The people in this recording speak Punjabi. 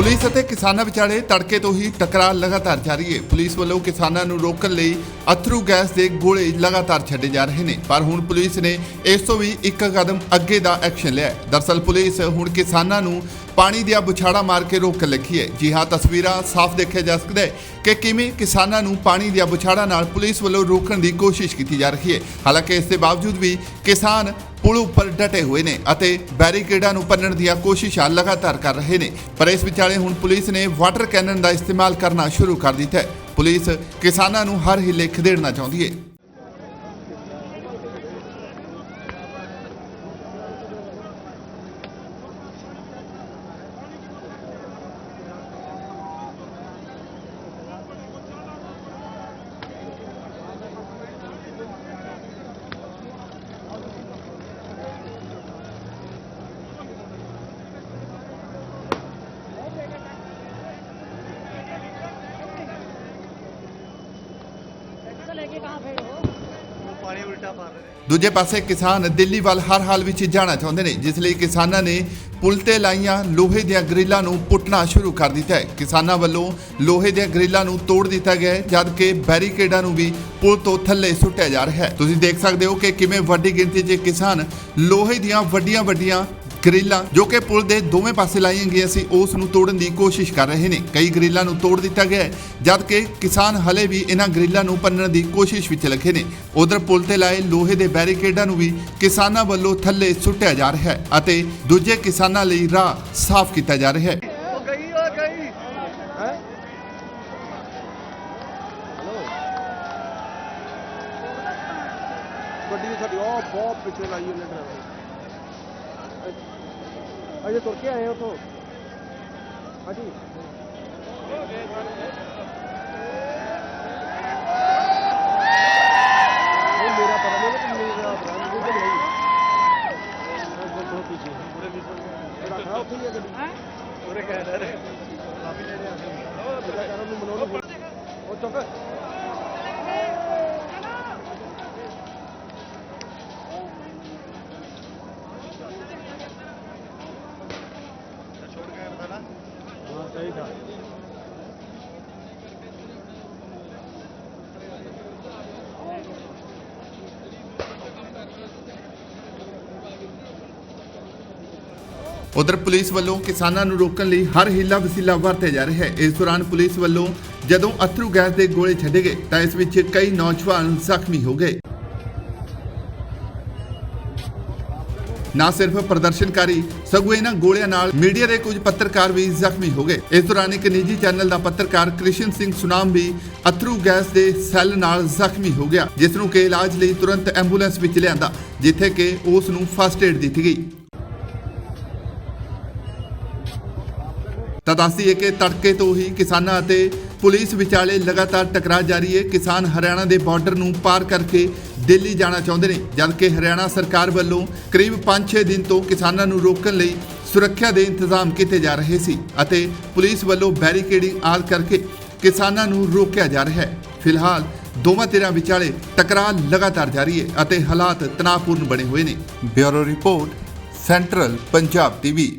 ਪੁਲਿਸ ਅਤੇ ਕਿਸਾਨਾਂ ਵਿਚਾਲੇ ਤੜਕੇ ਤੋਂ ਹੀ ਟਕਰਾਅ ਲਗਾਤਾਰ ਜਾਰੀ ਹੈ। ਪੁਲਿਸ ਵੱਲੋਂ ਕਿਸਾਨਾਂ ਨੂੰ ਰੋਕਣ ਲਈ ਅਥਰੂ ਗੈਸ ਦੇ ਗੋਲੇ ਲਗਾਤਾਰ ਛੱਡੇ ਜਾ ਰਹੇ ਨੇ, ਪਰ ਹੁਣ ਪੁਲਿਸ ਨੇ ਇਸ ਤੋਂ ਵੀ ਇੱਕ ਕਦਮ ਅੱਗੇ ਦਾ ਐਕਸ਼ਨ ਲਿਆ ਹੈ। ਦਰਸਲ ਪੁਲਿਸ ਹੁਣ ਕਿਸਾਨਾਂ ਨੂੰ ਪਾਣੀ ਦੀਆਂ ਬੁਛਾੜਾ ਮਾਰ ਕੇ ਰੋਕਣ ਲੱਗੀ ਹੈ। ਜੀ ਹਾਂ, ਤਸਵੀਰਾਂ ਸਾਫ਼ ਦੇਖਿਆ ਜਾ ਸਕਦਾ ਹੈ ਕਿ ਕਿਵੇਂ ਕਿਸਾਨਾਂ ਨੂੰ ਪਾਣੀ ਦੀਆਂ ਬੁਛਾੜਾ ਨਾਲ ਪੁਲਿਸ ਵੱਲੋਂ ਰੋਕਣ ਦੀ ਕੋਸ਼ਿਸ਼ ਕੀਤੀ ਜਾ ਰਹੀ ਹੈ। ਹਾਲਾਂਕਿ ਇਸ ਦੇ ਬਾਵਜੂਦ ਵੀ ਕਿਸਾਨ ਪੁਲ ਉੱਪਰ ਡਟੇ ਹੋਏ ਨੇ ਅਤੇ ਬੈਰੀਕੇਡਾਂ ਨੂੰ ਭੰਨਣ ਦੀਆਂ ਕੋਸ਼ਿਸ਼ਾਂ ਲਗਾਤਾਰ ਕਰ ਰਹੇ ਨੇ। ਪਰ ਇਸ ਵਿਚਾਲੇ ਹੁਣ ਪੁਲਿਸ ਨੇ ਵਾਟਰ ਕੈਨਨ ਦਾ ਇਸਤੇਮਾਲ ਕਰਨਾ ਸ਼ੁਰੂ ਕਰ ਦਿੱਤਾ ਹੈ। ਪੁਲਿਸ ਕਿਸਾਨਾਂ ਨੂੰ ਹਰ ਹਿੱਲੇ ਖਦੇੜਨਾ ਚਾਹੁੰਦੀ ਹੈ। ਦੂਜੇ ਪਾਸੇ ਕਿਸਾਨ ਦਿੱਲੀ ਵੱਲ ਹਰ ਹਾਲ ਵਿੱਚ ਜਾਣਾ ਚਾਹੁੰਦੇ ਨੇ ਜਿਸ ਲਈ ਕਿਸਾਨਾਂ ਨੇ ਪੁਲ ਤੇ ਲਾਈਆਂ ਲੋਹੇ ਦੀਆਂ ਗ੍ਰਿਲਾਂ ਨੂੰ ਪੁੱਟਣਾ ਸ਼ੁਰੂ ਕਰ ਦਿੱਤਾ ਹੈ। ਕਿਸਾਨਾਂ ਵੱਲੋਂ ਲੋਹੇ ਦੀਆਂ ਗ੍ਰਿਲਾਂ ਨੂੰ ਤੋੜ ਦਿੱਤਾ ਗਿਆ ਹੈ ਜਦਕਿ ਬੈਰੀਕੇਡਾਂ ਨੂੰ ਵੀ ਪੁਲ ਤੋਂ ਥੱਲੇ ਸੁੱਟਿਆ ਜਾ ਰਿਹਾ ਹੈ। ਤੁਸੀਂ ਦੇਖ ਸਕਦੇ ਹੋ ਕਿ ਕਿਵੇਂ ਵੱਡੀ ਗਿਣਤੀ 'ਚ ਕਿਸਾਨ ਲੋਹੇ ਦੀਆਂ ਵੱਡੀਆਂ ਵੱਡੀਆਂ ਗ੍ਰਿਲਾਂ, ਜੋ ਕਿ ਪੁਲ ਦੇ ਦੋਵੇਂ ਪਾਸੇ ਲਾਈਆਂ ਗਈਆਂ ਸੀ, ਉਸ ਨੂੰ ਤੋੜਨ ਦੀ ਕੋਸ਼ਿਸ਼ ਕਰ ਰਹੇ ਨੇ। ਕਈ ਗ੍ਰਿਲਾਂ ਨੂੰ ਤੋੜ ਦਿੱਤਾ ਗਿਆ ਹੈ ਜਦਕਿ ਕਿਸਾਨ ਹਲੇ ਵੀ ਇਹਨਾਂ ਗ੍ਰਿਲਾਂ ਨੂੰ ਭੰਨਣ ਦੀ ਕੋਸ਼ਿਸ਼ ਵਿੱਚ ਲੱਗੇ ਨੇ। ਉਧਰ ਪੁਲ ਤੇ ਲਾਏ ਲੋਹੇ ਦੇ ਬੈਰੀਕੇਡਾਂ ਨੂੰ ਵੀ ਕਿਸਾਨਾਂ ਵੱਲੋਂ ਥੱਲੇ ਸੁੱਟਿਆ ਜਾ ਰਿਹਾ ਹੈ ਅਤੇ ਦੂਜੇ ਕਿਸਾਨਾਂ ਲਈ ਰਾਹ ਸਾਫ਼ ਕੀਤਾ ਜਾ ਰਿਹਾ ਹੈ। ਗੱਡੀ ਸਾਡੀ, ਉਹ ਬਹੁਤ ਪਿੱਛੇ ਲਾਈ ਉਹਨੇ ਡਰਾਈਵਰ ਅਜੇ ਤੁਰ ਕੇ ਆਏ ਹੋ ਤੋਂ ਹਾਂਜੀ। ਉਹ ਮੇਰਾ ਪਤਾ ਨਹੀਂ ਕਿ ਮੇਰਾ ਬ੍ਰਾਂਡ ਉਹ ਤੇ ਨਹੀਂ। ਉਹ ਬਹੁਤ ਪਿੱਛੇ ਪੂਰੇ ਪਿੱਛੇ ਰੱਖਾ ਉੱਥੇ ਹੀ। ਆ ਗੱਡੀ ਪੂਰੇ ਕਹਿ ਰਹੇ ਕਾਫੀ ਨੇੜੇ ਆ ਗਏ ਉਹ ਜਿਹੜਾ ਕਰਨ ਨੂੰ ਮਨਾਉਣ ਉਹ ਚੁੱਕ ਛੋੜ ਕੇ ਕਰਦਾ ਨਾ ਹਾਂ ਸਹੀ ਥਾ ਉਧਰ ਪੁਲਿਸ ਵੱਲੋਂ ਕਿਸਾਨਾਂ ਨੂੰ ਰੋਕਣ ਲਈ ਹਰ ਹੀਲਾ ਵਸੀਲਾ ਵਰਤਿਆ ਜਾ ਰਿਹਾ ਹੈ। ਇਸ ਦੌਰਾਨ ਪੁਲਿਸ ਵੱਲੋਂ ਜਦੋਂ ਅਥਰੂ ਗੈਸ ਦੇ ਗੋਲੇ ਛੱਡੇ ਗਏ, ਤਾਂ ਇਸ ਵਿੱਚ ਕਈ ਨੌਜਵਾਨ ਜ਼ਖਮੀ ਹੋ ਗਏ। ਨਾ ਸਿਰਫ ਪ੍ਰਦਰਸ਼ਨਕਾਰੀ, ਸਗੋਂ ਇਹਨਾਂ ਗੋਲਿਆਂ ਨਾਲ ਮੀਡੀਆ ਦੇ ਕੁਝ ਪੱਤਰਕਾਰ ਵੀ ਜ਼ਖਮੀ ਹੋ ਗਏ। ਇਸ ਦੌਰਾਨ ਇੱਕ ਨਿੱਜੀ ਚੈਨਲ ਦਾ ਪੱਤਰਕਾਰ ਕ੍ਰਿਸ਼ਨ ਸਿੰਘ ਸੁਨਾਮ ਵੀ ਅਥਰੂ ਗੈਸ ਦੇ ਸੈੱਲ ਨਾਲ ਜ਼ਖਮੀ ਹੋ ਗਿਆ, ਜਿਸ ਨੂੰ ਕਿ ਇਲਾਜ ਲਈ ਤੁਰੰਤ ਐਂਬੂਲੈਂਸ ਵਿੱਚ ਲਿਆਂਦਾ, ਜਿੱਥੇ ਕਿ ਉਸ ਨੂੰ ਫਸਟ ਏਡ ਦਿੱਤੀ ਗਈ। ਤਾਂ ਦੱਸਦੀਏ ਕਿ ਤੜਕੇ ਤੋਂ ਹੀ ਕਿਸਾਨਾਂ ਅਤੇ ਪੁਲਿਸ ਵਿਚਾਲੇ ਲਗਾਤਾਰ ਟਕਰਾਅ ਜਾਰੀ ਹੈ। ਕਿਸਾਨ ਹਰਿਆਣਾ ਦੇ ਬਾਰਡਰ ਨੂੰ ਪਾਰ ਕਰਕੇ ਦਿੱਲੀ ਜਾਣਾ ਚਾਹੁੰਦੇ ਨੇ, ਜਦਕਿ ਹਰਿਆਣਾ ਸਰਕਾਰ ਵੱਲੋਂ ਕਰੀਬ 5-6 ਦਿਨ ਤੋਂ ਕਿਸਾਨਾਂ ਨੂੰ ਰੋਕਣ ਲਈ ਸੁਰੱਖਿਆ ਦੇ ਇੰਤਜ਼ਾਮ ਕੀਤੇ ਜਾ ਰਹੇ ਸੀ ਅਤੇ ਪੁਲਿਸ ਵੱਲੋਂ ਬੈਰੀਕੇਡਿੰਗ ਆਦਿ ਕਰਕੇ ਕਿਸਾਨਾਂ ਨੂੰ ਰੋਕਿਆ ਜਾ ਰਿਹਾ ਹੈ। ਫਿਲਹਾਲ ਦੋਵਾਂ ਧਿਰਾਂ ਵਿਚਾਲੇ ਟਕਰਾਅ ਲਗਾਤਾਰ ਜਾਰੀ ਹੈ ਅਤੇ ਹਾਲਾਤ ਤਣਾਅਪੂਰਨ ਬਣੇ ਹੋਏ ਨੇ। Bureau report, central Punjab TV.